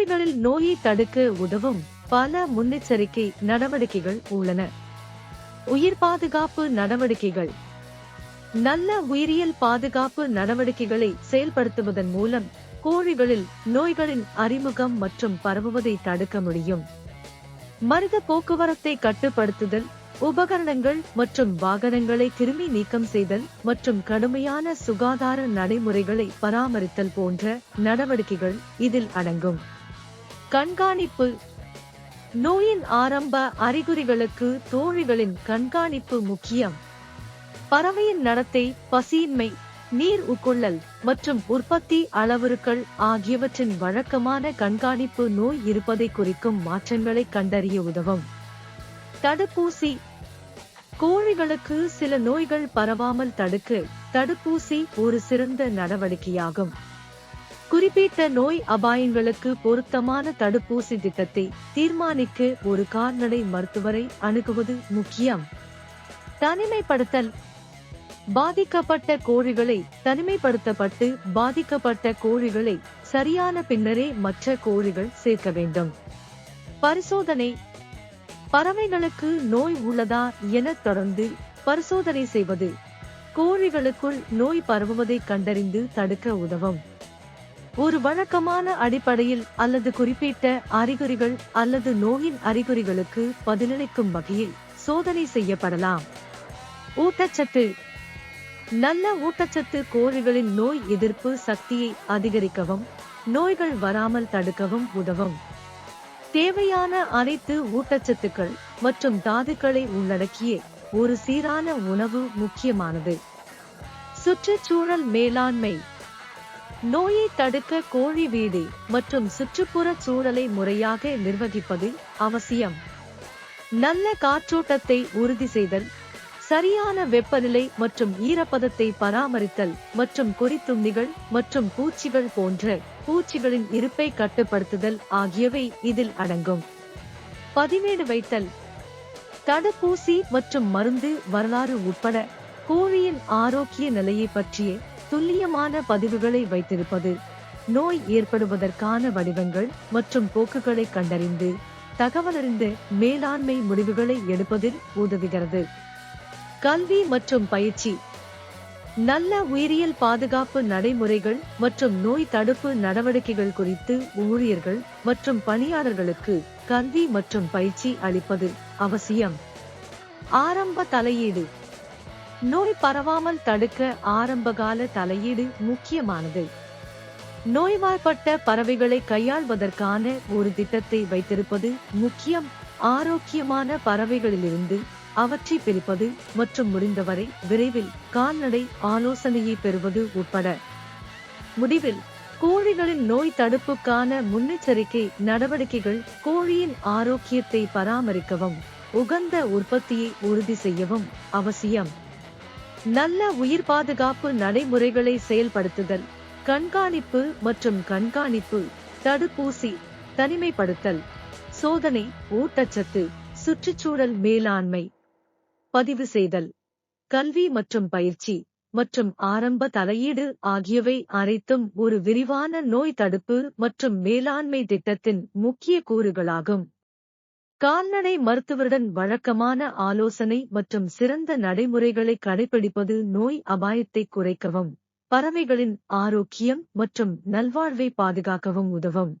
கோழிகளில் நோயை தடுக்க உதவும் பல முன்னெச்சரிக்கை நடவடிக்கைகள் உள்ளன. உயிர் பாதுகாப்பு நடவடிக்கைகள். நல்ல உயிரியல் பாதுகாப்பு நடவடிக்கைகளை செயல்படுத்துவதன் மூலம் கோழிகளில் நோய்களின் அறிமுகம் மற்றும் பரவுவதை தடுக்க முடியும். மனித போக்குவரத்தை கட்டுப்படுத்துதல் உபகரணங்கள் மற்றும் வாகனங்களை கிருமி நீக்கம் செய்தல் மற்றும் கடுமையான சுகாதார நடைமுறைகளை பராமரித்தல் போன்ற நடவடிக்கைகள் இதில் அடங்கும். கண்காணிப்பு. நோயின் ஆரம்ப அறிகுறிகளுக்கு தோழிகளின் கண்காணிப்பு முக்கியம். பறவையின் நடத்தை பசியின்மை நீர் உட்கொள்ளல் மற்றும் உற்பத்தி அளவுருக்கள் ஆகியவற்றின் வழக்கமான கண்காணிப்பு நோய் இருப்பதை குறிக்கும் மாற்றங்களை கண்டறிய உதவும். தடுப்பூசி. கோழிகளுக்கு சில நோய்கள் பரவாமல் தடுக்க தடுப்பூசி ஒரு சிறந்த நடவடிக்கையாகும். குறிப்பிட்ட நோய் அபாயங்களுக்கு பொருத்தமான தடுப்பூசி திட்டத்தை தீர்மானிக்க ஒரு கால்நடை மருத்துவரை அணுகுவது முக்கியம். தனிமைப்படுத்தல். பாதிக்கப்பட்ட கோழிகளை தனிமைப்படுத்தப்பட்டு பாதிக்கப்பட்ட கோழிகளை சரியான பின்னரே மற்ற கோழிகள் சேர்க்க வேண்டும். பரிசோதனை. பறவைகளுக்கு நோய் உள்ளதா என தொடர்ந்து பரிசோதனை செய்வது. கோழிகளுக்குள் நோய் பரவுவதை கண்டறிந்து தடுக்க உதவும். ஒரு வழக்கமான அடிப்படையில் அல்லது குறிப்பிட்ட அறிகுறிகள் அல்லது நோயின் அறிகுறிகளுக்கு பதிலளிக்கும் வகையில் சோதனை செய்யப்படலாம். ஊட்டச்சத்து. நல்ல ஊட்டச்சத்து கோழிகளின் நோய் எதிர்ப்பு சக்தியை அதிகரிக்கவும் நோய்கள் வராமல் தடுக்கவும் உதவும். தேவையான அனைத்து ஊட்டச்சத்துக்கள் மற்றும் தாதுக்களை உள்ளடக்கிய ஒரு சீரான உணவு முக்கியமானது. சுற்றுச்சூழல் மேலாண்மை. நோயை தடுக்க கோழி வீடு மற்றும் சுற்றுப்புற சூழலை முறையாக நிர்வகிப்பது அவசியம். நல்ல காற்றோட்டத்தை உறுதி செய்தல் சரியான வெப்பநிலை மற்றும் ஈரப்பதத்தை பராமரித்தல் மற்றும் கொறித்துண்ணிகள் மற்றும் பூச்சிகள் போன்ற பூச்சிகளின் இருப்பை கட்டுப்படுத்துதல் ஆகியவை இதில் அடங்கும். பதிவேடு வைத்தல் தடுப்பூசி மற்றும் மருந்து வரலாறு உட்பட கோழியின் ஆரோக்கிய நிலையை பற்றிய துல்லியமான பதிவுகளை வைத்திருப்பது. நோய் ஏற்படுவதற்கான வடிவங்கள் மற்றும் போக்குகளை கண்டறிந்து தகவலறிந்து மேலாண்மை முடிவுகளை எடுப்பதில் உதவுகிறது. கல்வி மற்றும் பயிற்சி. நல்ல உயிரியல் பாதுகாப்பு நடைமுறைகள் மற்றும் நோய் தடுப்பு நடவடிக்கைகள் குறித்து ஊழியர்கள் மற்றும் பணியாளர்களுக்கு கல்வி மற்றும் பயிற்சி அளிப்பது அவசியம். ஆரம்ப தலையீடு. நோய் பரவாமல் தடுக்க ஆரம்பகால தலையீடு முக்கியமானது. நோய்வாய்ப்பட்ட பறவைகளை கையாள்வதற்கான ஒரு திட்டத்தை வைத்திருப்பது முக்கியம். ஆரோக்கியமான பறவைகளிலிருந்து அவற்றை பிரிப்பது மற்றும் முடிந்தவரை விரைவில் கால்நடை ஆலோசனையை பெறுவது உட்பட. முடிவில் கோழிகளின் நோய் தடுப்புக்கான முன்னெச்சரிக்கை நடவடிக்கைகள் கோழியின் ஆரோக்கியத்தை பராமரிக்கவும் உகந்த உற்பத்தியை உறுதி செய்யவும் அவசியம். நல்ல உயிர் பாதுகாப்பு நடைமுறைகளை செயல்படுத்துதல் கண்காணிப்பு மற்றும் கண்காணிப்பு தடுப்பூசி தனிமைப்படுத்தல் சோதனை ஊட்டச்சத்து சுற்றுச்சூழல் மேலாண்மை. பதிவு செய்தல் கல்வி மற்றும் பயிற்சி மற்றும் ஆரம்ப தலையீடு ஆகியவை அனைத்தும் ஒரு விரிவான நோய் தடுப்பு மற்றும் மேலாண்மை திட்டத்தின் முக்கிய கூறுகளாகும். கால்நடை மருத்துவருடன் வழக்கமான ஆலோசனை மற்றும் சிறந்த நடைமுறைகளை கடைபிடிப்பது நோய் அபாயத்தை குறைக்கவும் பறவைகளின் ஆரோக்கியம் மற்றும் நல்வாழ்வை பாதுகாக்கவும் உதவும்.